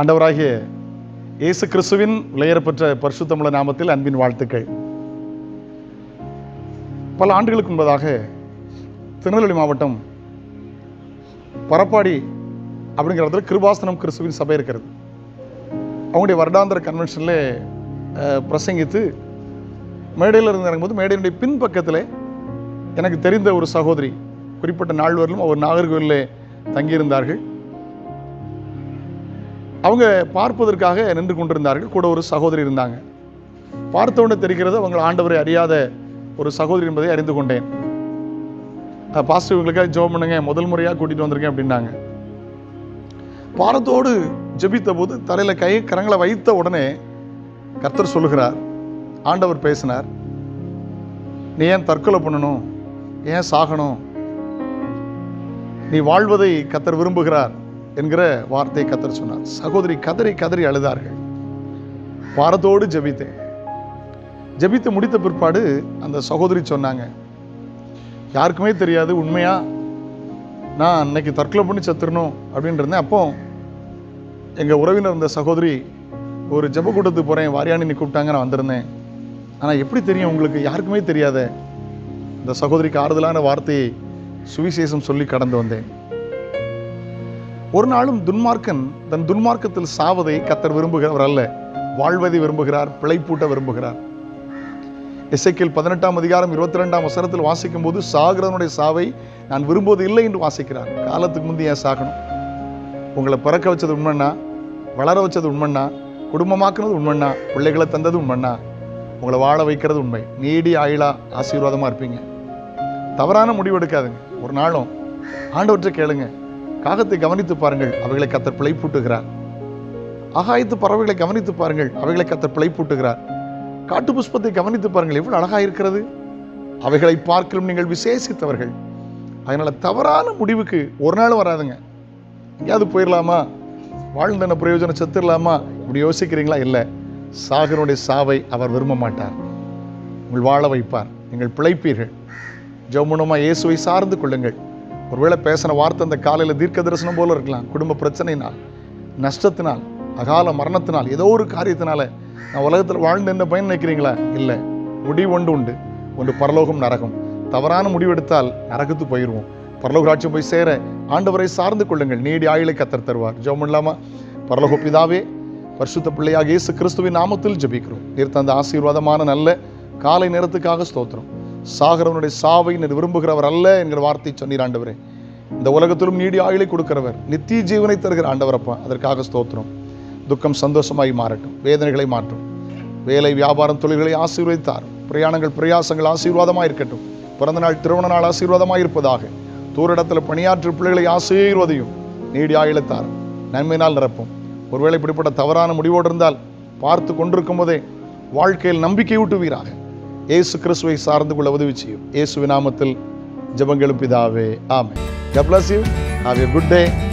ஆண்டவராகிய இயேசு கிறிஸ்துவின் விலையேறப்பெற்ற பரிசுத்தமிழ நாமத்தில் அன்பின் வாழ்த்துக்கள். பல ஆண்டுகளுக்கு முன்பதாக திருநெல்வேலி மாவட்டம் பரப்பாடி அப்படிங்கிற இடத்துல கிருபாசனம் கிறிஸ்துவின் சபை இருக்கிறது. அவங்களுடைய வருடாந்திர கன்வென்ஷனில் பிரசங்கித்து மேடையில் இருந்து இறங்கும்போது மேடையினுடைய பின்பக்கத்தில் எனக்கு தெரிந்த ஒரு சகோதரி குறிப்பிட்ட நாள்வரிலும் அவர் நாகர்கோவிலில் தங்கியிருந்தார்கள். அவங்க பார்ப்பதற்காக நின்று கொண்டிருந்தார்கள். கூட ஒரு சகோதரி இருந்தாங்க. பார்த்தவுடனே தெரிகிறது அவங்க ஆண்டவரை அறியாத ஒரு சகோதரி என்பதை அறிந்து கொண்டேன். அஹ் பாஸ்டர் இவங்களுக்காக பண்ணுங்க. முதல் முறையாக கூட்டிகிட்டு வந்திருக்கேன் அப்படின்னாங்க. பாரத்தோடு ஜெபித்த போது தலையில் கை கரங்களை வைத்த உடனே கர்த்தர் சொல்லுகிறார். ஆண்டவர் பேசினார். நீ ஏன் தற்கொலை பண்ணணும்? ஏன் சாகணும்? நீ வாழ்வதை கத்தர் விரும்புகிறார். என்கிற வார்த்தையை கத்தர் சொன்னார். சகோதரி கதறி கதறி அழுதார்கள். வாரத்தோடு ஜபித்தேன். ஜபித்து முடித்த பிற்பாடு அந்த சகோதரி சொன்னாங்க யாருக்குமே தெரியாது உண்மையா? நான் அன்னைக்கு தற்கொலை பண்ணி செத்துறணும் அப்படின்னு இருந்தேன். அப்போ எங்கள் உறவினர் இருந்த சகோதரி ஒரு ஜெப கூட்டத்துக்கு போகிறேன் வாரியானி நீ கூப்பிட்டாங்க நான் வந்திருந்தேன். ஆனால் எப்படி தெரியும் உங்களுக்கு யாருக்குமே தெரியாத? இந்த சகோதரிக்கு ஆறுதலான வார்த்தையை சுவிசேஷம் சொல்லி கடந்து வந்தேன். ஒரு நாளும் துன்மார்க்கன் தன் துன்மார்க்கத்தில் சாவதை கத்தர் விரும்புகிறவர் அல்ல. வாழ்வதை விரும்புகிறார் பிழைப்பூட்ட விரும்புகிறார். இசைக்கில் பதினெட்டாம் அதிகாரம் இருபத்தி ரெண்டாம் வசனத்தில் வாசிக்கும் போது சாகிறவனுடைய சாவை நான் விரும்புவது இல்லை என்று வாசிக்கிறார். காலத்துக்கு முந்தைய ஏன் சாகணும்? உங்களை பிறக்க வச்சது உண்மைன்னா வளர வச்சது உண்மைன்னா குடும்பமாக்குனது உண்மைன்னா பிள்ளைகளை தந்தது உண்மைன்னா உங்களை வாழ வைக்கிறது உண்மை. நீடி ஆயிலா ஆசீர்வாதமாக இருப்பீங்க. தவறான முடிவு எடுக்காதுங்க. ஒரு நாளும் ஆண்டவற்றை கேளுங்க. காகத்தை கவனித்து பாருங்கள் அவைகளை கத்தர் பிழைப்பூட்டுகிறார். ஆகாயத்து பறவைகளை கவனித்து பாருங்கள் அவைகளை கத்தர் பிழைப்பூட்டுகிறார். காட்டு புஷ்பத்தை கவனித்து பாருங்கள் எவ்வளவு அழகா இருக்கிறது. அவைகளை பார்க்கலும் நீங்கள் விசேஷித்தவர்கள். அதனால தவறான முடிவுக்கு ஒரு நாள் வராதுங்க. எங்கேயாவது போயிடலாமா வாழ்ந்தன பிரயோஜனம் செத்துடலாமா இப்படி யோசிக்கிறீங்களா? இல்லை. சாகனுடைய சாவை அவர் விரும்ப மாட்டார். உங்கள் வாழ வைப்பார். நீங்கள் பிழைப்பீர்கள். ஜவுமனமாக இயேசுவை சார்ந்து கொள்ளுங்கள். ஒருவேளை பேசின வார்த்தை அந்த காலையில் தீர்க்க தரிசனம் போல இருக்கலாம். குடும்ப பிரச்சனையினால் நஷ்டத்தினால் அகால மரணத்தினால் ஏதோ ஒரு காரியத்தினால நான் உலகத்தில் வாழ்ந்து என்ன பயன் நினைக்கிறீங்களா? இல்லை. முடிவு ஒன்று உண்டு. ஒன்று பரலோகம் நரகம். தவறான முடிவெடுத்தால் நரகத்து போயிடுவோம் பரலோக ராட்சியம் போய் சேர ஆண்டவரை சார்ந்து கொள்ளுங்கள். நீடி ஆயுளை கத்தர் தருவார். ஜெபம் இல்லாமா பரலோக பிதாவே பரிசுத்த பிள்ளையாக இயேசு கிறிஸ்துவின் நாமத்தில் ஜபிக்கிறோம். நீர் தந்த ஆசீர்வாதமான நல்ல காலை நேரத்துக்காக ஸ்தோத்திரம். சாகிறவனுடைய சாவை நான் விரும்புகிறவர் அல்ல என்கிற வார்த்தை சொன்னீர் ஆண்டவரே. இந்த உலகத்திலும் நீடி ஆயுளை கொடுக்கிறவர் நித்திய ஜீவனை தருகிற ஆண்டவரப்பா. அதற்காக ஸ்தோத்திரம். துக்கம் சந்தோஷமாய் மாறட்டும் வேதனைகளை மாற்றும். வேலை வியாபாரம் தொழில்களை ஆசீர்வதித்தார். பிரயாணங்கள் பிரயாசங்கள் ஆசீர்வாதமாக இருக்கட்டும். பிறந்த நாள் திருமண நாள் ஆசீர்வாதமாக இருப்பதாக. தூரிடத்தில் பணியாற்றும் பிள்ளைகளை ஆசீர்வதையும். நீடி ஆயிலத்தார் நன்மையினால் நிரப்பும். ஒருவேளை இப்படிப்பட்ட தவறான முடிவோடு இருந்தால் பார்த்து கொண்டிருக்கும் போதே வாழ்க்கையில் நம்பிக்கை ஊட்டுவீராக. இயேசு கிறிஸ்துவை சார்ந்து கொள்ள உதவி செய்யும் இயேசுவின் நாமத்தில் ஜபங்களும் பிதாவே ஆமே God bless you. Have a good.